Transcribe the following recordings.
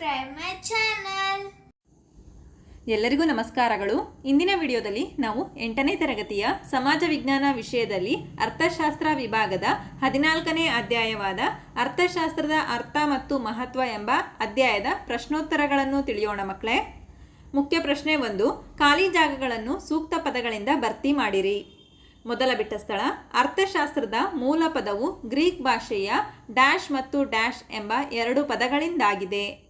subscribe my channel ಎಲ್ಲರಿಗೂ ನಮಸ್ಕಾರಗಳು. ಇಂದಿನ ವಿಡಿಯೋದಲ್ಲಿ ನಾವು ಎಂಟನೇ ತರಗತಿಯ ಸಮಾಜ ವಿಜ್ಞಾನ ವಿಷಯದಲ್ಲಿ ಅರ್ಥಶಾಸ್ತ್ರ ವಿಭಾಗದ ಹದಿನಾಲ್ಕನೇ ಅಧ್ಯಾಯವಾದ ಅರ್ಥಶಾಸ್ತ್ರದ ಅರ್ಥ ಮತ್ತು ಮಹತ್ವ ಎಂಬ ಅಧ್ಯಾಯದ ಪ್ರಶ್ನೋತ್ತರಗಳನ್ನು ತಿಳಿಯೋಣ ಮಕ್ಕಳೇ. ಮುಖ್ಯ ಪ್ರಶ್ನೆ ಒಂದು, ಖಾಲಿ ಜಾಗಗಳನ್ನು ಸೂಕ್ತ ಪದಗಳಿಂದ ಭರ್ತಿ ಮಾಡಿರಿ. ಮೊದಲ ಬಿಟ್ಟ ಸ್ಥಳ, ಅರ್ಥಶಾಸ್ತ್ರದ ಮೂಲ ಪದವು ಗ್ರೀಕ್ ಭಾಷೆಯ ಡ್ಯಾಶ್ ಮತ್ತು ಡ್ಯಾಶ್ ಎಂಬ ಎರಡು ಪದಗಳಿಂದಾಗಿದೆ.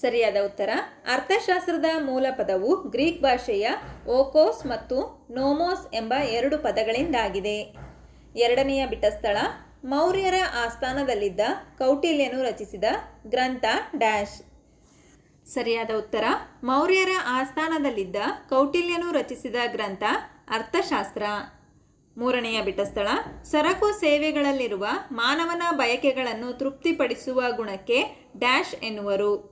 ಸರಿಯಾದ ಉತ್ತರ. ಅರ್ಥಶಾಸ್ತ್ರದ ಮೂಲ ಪದವು ಗ್ರೀಕ್ ಭಾಷೆಯ ಓಕೋಸ್ ಮತ್ತು ನೋಮೋಸ್ ಎಂಬ ಎರಡು ಪದಗಳಿಂದಾಗಿದೆ. ಎರಡನೆಯ ಬಿಟ್ಟ ಸ್ಥಳ ಮೌರ್ಯರ ಆಸ್ಥಾನದಲ್ಲಿದ್ದ ಕೌಟಿಲ್ಯನು ರಚಿಸಿದ ಗ್ರಂಥ ಡ್ಯಾಶ್. ಸರಿಯಾದ ಉತ್ತರ, ಮೌರ್ಯರ ಆಸ್ಥಾನದಲ್ಲಿದ್ದ ಕೌಟಿಲ್ಯನು ರಚಿಸಿದ ಗ್ರಂಥ ಅರ್ಥಶಾಸ್ತ್ರ. ಮೂರನೆಯ ಬಿಟ್ಟ ಸ್ಥಳ ಸರಕು ಸೇವೆಗಳಲ್ಲಿರುವ ಮಾನವನ ಬಯಕೆಗಳನ್ನು ತೃಪ್ತಿಪಡಿಸುವ ಗುಣಕ್ಕೆ ಡ್ಯಾಶ್ ಎನ್ನುವರು.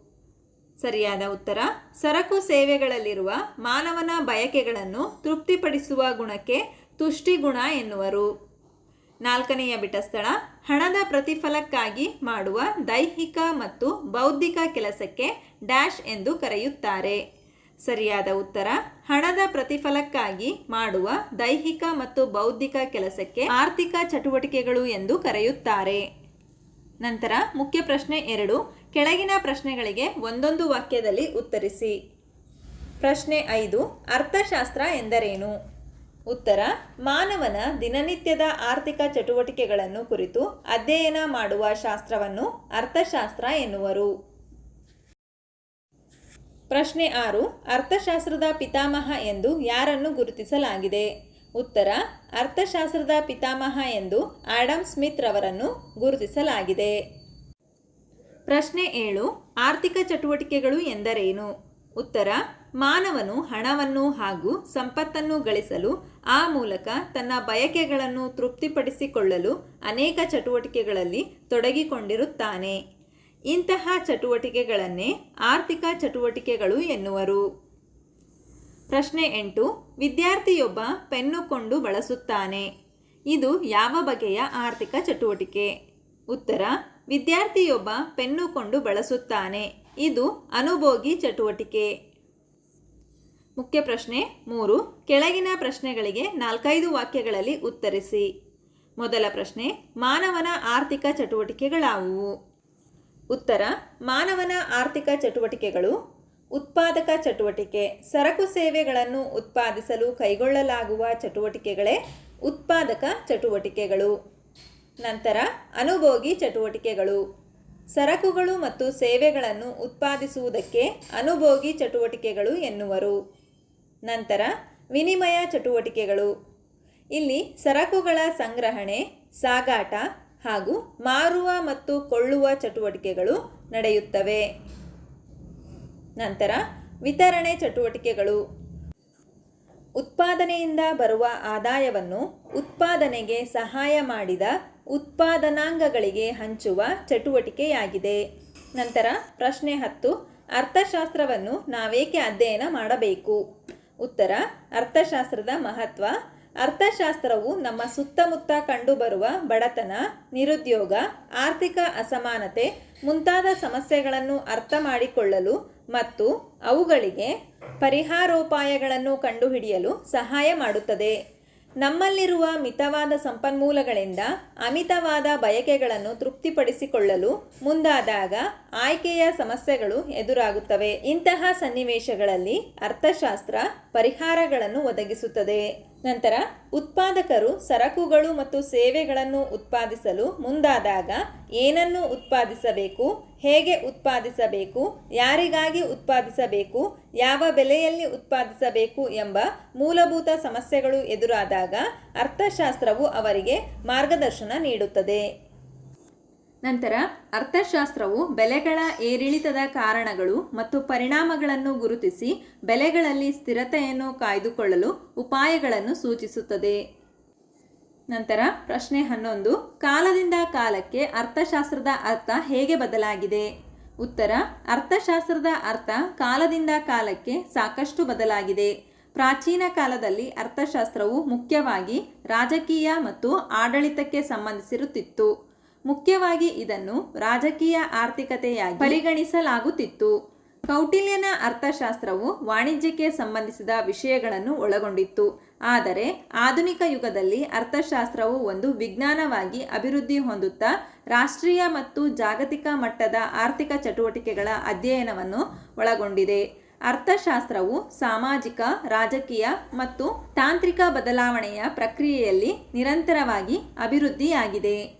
ಸರಿಯಾದ ಉತ್ತರ. ಸರಕು ಸೇವೆಗಳಲ್ಲಿರುವ ಮಾನವನ ಬಯಕೆಗಳನ್ನು ತೃಪ್ತಿಪಡಿಸುವ ಗುಣಕ್ಕೆ ತುಷ್ಟಿಗುಣ ಎನ್ನುವರು. ನಾಲ್ಕನೆಯ ಬಿಟಸ್ಥಳ ಹಣದ ಪ್ರತಿಫಲಕ್ಕಾಗಿ ಮಾಡುವ ದೈಹಿಕ ಮತ್ತು ಬೌದ್ಧಿಕ ಕೆಲಸಕ್ಕೆ ಡ್ಯಾಶ್ ಎಂದು ಕರೆಯುತ್ತಾರೆ. ಸರಿಯಾದ ಉತ್ತರ, ಹಣದ ಪ್ರತಿಫಲಕ್ಕಾಗಿ ಮಾಡುವ ದೈಹಿಕ ಮತ್ತು ಬೌದ್ಧಿಕ ಕೆಲಸಕ್ಕೆ ಆರ್ಥಿಕ ಚಟುವಟಿಕೆಗಳು ಎಂದು ಕರೆಯುತ್ತಾರೆ. ನಂತರ ಮುಖ್ಯ ಪ್ರಶ್ನೆ ಎರಡು ಕೆಳಗಿನ ಪ್ರಶ್ನೆಗಳಿಗೆ ಒಂದೊಂದು ವಾಕ್ಯದಲ್ಲಿ ಉತ್ತರಿಸಿ. ಪ್ರಶ್ನೆ ಐದು, ಅರ್ಥಶಾಸ್ತ್ರ ಎಂದರೇನು? ಉತ್ತರ, ಮಾನವನ ದಿನನಿತ್ಯದ ಆರ್ಥಿಕ ಚಟುವಟಿಕೆಗಳನ್ನು ಕುರಿತು ಅಧ್ಯಯನ ಮಾಡುವ ಶಾಸ್ತ್ರವನ್ನು ಅರ್ಥಶಾಸ್ತ್ರ ಎನ್ನುವರು. ಪ್ರಶ್ನೆ ಆರು, ಅರ್ಥಶಾಸ್ತ್ರದ ಪಿತಾಮಹ ಎಂದು ಯಾರನ್ನು ಗುರುತಿಸಲಾಗಿದೆ? ಉತ್ತರ, ಅರ್ಥಶಾಸ್ತ್ರದ ಪಿತಾಮಹ ಎಂದು ಆಡಮ್ ಸ್ಮಿತ್ ರವರನ್ನು ಗುರುತಿಸಲಾಗಿದೆ. ಪ್ರಶ್ನೆ ಏಳು, ಆರ್ಥಿಕ ಚಟುವಟಿಕೆಗಳು ಎಂದರೇನು? ಉತ್ತರ, ಮಾನವನು ಹಣವನ್ನು ಹಾಗೂ ಸಂಪತ್ತನ್ನು ಗಳಿಸಲು ಆ ಮೂಲಕ ತನ್ನ ಬಯಕೆಗಳನ್ನು ತೃಪ್ತಿಪಡಿಸಿಕೊಳ್ಳಲು ಅನೇಕ ಚಟುವಟಿಕೆಗಳಲ್ಲಿ ತೊಡಗಿಕೊಂಡಿರುತ್ತಾನೆ. ಇಂತಹ ಚಟುವಟಿಕೆಗಳನ್ನೇ ಆರ್ಥಿಕ ಚಟುವಟಿಕೆಗಳು ಎನ್ನುವರು. ಪ್ರಶ್ನೆ ಎಂಟು, ವಿದ್ಯಾರ್ಥಿಯೊಬ್ಬ ಪೆನ್ನು ಕೊಂಡು ಬಳಸುತ್ತಾನೆ. ಇದು ಯಾವ ಬಗೆಯ ಆರ್ಥಿಕ ಚಟುವಟಿಕೆ? ಉತ್ತರ ವಿದ್ಯಾರ್ಥಿಯೊಬ್ಬ ಪೆನ್ನು ಕೊಂಡು ಬಳಸುತ್ತಾನೆ. ಇದು ಅನುಭೋಗಿ ಚಟುವಟಿಕೆ. ಮುಖ್ಯ ಪ್ರಶ್ನೆ ಮೂರು. ಕೆಳಗಿನ ಪ್ರಶ್ನೆಗಳಿಗೆ ನಾಲ್ಕೈದು ವಾಕ್ಯಗಳಲ್ಲಿ ಉತ್ತರಿಸಿ. ಮೊದಲ ಪ್ರಶ್ನೆ, ಮಾನವನ ಆರ್ಥಿಕ ಚಟುವಟಿಕೆಗಳಾವುವು? ಉತ್ತರ, ಮಾನವನ ಆರ್ಥಿಕ ಚಟುವಟಿಕೆಗಳು, ಉತ್ಪಾದಕ ಚಟುವಟಿಕೆ, ಸರಕು ಸೇವೆಗಳನ್ನು ಉತ್ಪಾದಿಸಲು ಕೈಗೊಳ್ಳಲಾಗುವ ಚಟುವಟಿಕೆಗಳೇ ಉತ್ಪಾದಕ ಚಟುವಟಿಕೆಗಳು. ನಂತರ ಅನುಭೋಗಿ ಚಟುವಟಿಕೆಗಳು. ಸರಕುಗಳು ಮತ್ತು ಸೇವೆಗಳನ್ನು ಉತ್ಪಾದಿಸುವುದಕ್ಕೆ ಅನುಭೋಗಿ ಚಟುವಟಿಕೆಗಳು ಎನ್ನುವರು. ನಂತರ ವಿನಿಮಯ ಚಟುವಟಿಕೆಗಳು. ಇಲ್ಲಿ ಸರಕುಗಳ ಸಂಗ್ರಹಣೆ, ಸಾಗಾಟ ಹಾಗೂ ಮಾರುವ ಮತ್ತು ಕೊಳ್ಳುವ ಚಟುವಟಿಕೆಗಳು ನಡೆಯುತ್ತವೆ. ನಂತರ ವಿತರಣೆ ಚಟುವಟಿಕೆಗಳು. ಉತ್ಪಾದನೆಯಿಂದ ಬರುವ ಆದಾಯವನ್ನು ಉತ್ಪಾದನೆಗೆ ಸಹಾಯ ಮಾಡಿದ ಉತ್ಪಾದನಾಂಗಗಳಿಗೆ ಹಂಚುವ ಚಟುವಟಿಕೆಯಾಗಿದೆ. ನಂತರ ಪ್ರಶ್ನೆ ಹತ್ತು, ಅರ್ಥಶಾಸ್ತ್ರವನ್ನು ನಾವೇಕೆ ಅಧ್ಯಯನ ಮಾಡಬೇಕು? ಉತ್ತರ, ಅರ್ಥಶಾಸ್ತ್ರದ ಮಹತ್ವ ಅರ್ಥಶಾಸ್ತ್ರವು ನಮ್ಮ ಸುತ್ತಮುತ್ತ ಕಂಡುಬರುವ ಬಡತನ, ನಿರುದ್ಯೋಗ, ಆರ್ಥಿಕ ಅಸಮಾನತೆ ಮುಂತಾದ ಸಮಸ್ಯೆಗಳನ್ನು ಅರ್ಥ ಮಾಡಿಕೊಳ್ಳಲು ಮತ್ತು ಅವುಗಳಿಗೆ ಪರಿಹಾರೋಪಾಯಗಳನ್ನು ಕಂಡುಹಿಡಿಯಲು ಸಹಾಯ ಮಾಡುತ್ತದೆ. ನಮ್ಮಲ್ಲಿರುವ ಮಿತವಾದ ಸಂಪನ್ಮೂಲಗಳಿಂದ ಅಮಿತವಾದ ಬಯಕೆಗಳನ್ನು ತೃಪ್ತಿಪಡಿಸಿಕೊಳ್ಳಲು ಮುಂದಾದಾಗ ಆಯ್ಕೆಯ ಸಮಸ್ಯೆಗಳು ಎದುರಾಗುತ್ತವೆ. ಇಂತಹ ಸನ್ನಿವೇಶಗಳಲ್ಲಿ ಅರ್ಥಶಾಸ್ತ್ರ ಪರಿಹಾರಗಳನ್ನು ಒದಗಿಸುತ್ತದೆ. ನಂತರ ಉತ್ಪಾದಕರು ಸರಕುಗಳು ಮತ್ತು ಸೇವೆಗಳನ್ನು ಉತ್ಪಾದಿಸಲು ಮುಂದಾದಾಗ ಏನನ್ನು ಉತ್ಪಾದಿಸಬೇಕು, ಹೇಗೆ ಉತ್ಪಾದಿಸಬೇಕು, ಯಾರಿಗಾಗಿ ಉತ್ಪಾದಿಸಬೇಕು, ಯಾವ ಬೆಲೆಯಲ್ಲಿ ಉತ್ಪಾದಿಸಬೇಕು ಎಂಬ ಮೂಲಭೂತ ಸಮಸ್ಯೆಗಳು ಎದುರಾದಾಗ ಅರ್ಥಶಾಸ್ತ್ರವು ಅವರಿಗೆ ಮಾರ್ಗದರ್ಶನ ನೀಡುತ್ತದೆ. ನಂತರ ಅರ್ಥಶಾಸ್ತ್ರವು ಬೆಲೆಗಳ ಏರಿಳಿತದ ಕಾರಣಗಳು ಮತ್ತು ಪರಿಣಾಮಗಳನ್ನು ಗುರುತಿಸಿ ಬೆಲೆಗಳಲ್ಲಿ ಸ್ಥಿರತೆಯನ್ನು ಕಾಯ್ದುಕೊಳ್ಳಲು ಉಪಾಯಗಳನ್ನು ಸೂಚಿಸುತ್ತದೆ. ನಂತರ ಪ್ರಶ್ನೆ ಹನ್ನೊಂದು, ಕಾಲದಿಂದ ಕಾಲಕ್ಕೆ ಅರ್ಥಶಾಸ್ತ್ರದ ಅರ್ಥ ಹೇಗೆ ಬದಲಾಗಿದೆ? ಉತ್ತರ, ಅರ್ಥಶಾಸ್ತ್ರದ ಅರ್ಥ ಕಾಲದಿಂದ ಕಾಲಕ್ಕೆ ಸಾಕಷ್ಟು ಬದಲಾಗಿದೆ. ಪ್ರಾಚೀನ ಕಾಲದಲ್ಲಿ ಅರ್ಥಶಾಸ್ತ್ರವು ಮುಖ್ಯವಾಗಿ ರಾಜಕೀಯ ಮತ್ತು ಆಡಳಿತಕ್ಕೆ ಸಂಬಂಧಿಸಿರುತ್ತಿತ್ತು. ಮುಖ್ಯವಾಗಿ ಇದನ್ನು ರಾಜಕೀಯ ಆರ್ಥಿಕತೆಯಾಗಿ ಪರಿಗಣಿಸಲಾಗುತ್ತಿತ್ತು. ಕೌಟಿಲ್ಯನ ಅರ್ಥಶಾಸ್ತ್ರವು ವಾಣಿಜ್ಯಕ್ಕೆ ಸಂಬಂಧಿಸಿದ ವಿಷಯಗಳನ್ನು ಒಳಗೊಂಡಿತ್ತು. ಆದರೆ ಆಧುನಿಕ ಯುಗದಲ್ಲಿ ಅರ್ಥಶಾಸ್ತ್ರವು ಒಂದು ವಿಜ್ಞಾನವಾಗಿ ಅಭಿವೃದ್ಧಿ ಹೊಂದುತ್ತಾ ರಾಷ್ಟ್ರೀಯ ಮತ್ತು ಜಾಗತಿಕ ಮಟ್ಟದ ಆರ್ಥಿಕ ಚಟುವಟಿಕೆಗಳ ಅಧ್ಯಯನವನ್ನು ಒಳಗೊಂಡಿದೆ. ಅರ್ಥಶಾಸ್ತ್ರವು ಸಾಮಾಜಿಕ, ರಾಜಕೀಯ ಮತ್ತು ತಾಂತ್ರಿಕ ಬದಲಾವಣೆಯ ಪ್ರಕ್ರಿಯೆಯಲ್ಲಿ ನಿರಂತರವಾಗಿ ಅಭಿವೃದ್ಧಿಯಾಗಿದೆ.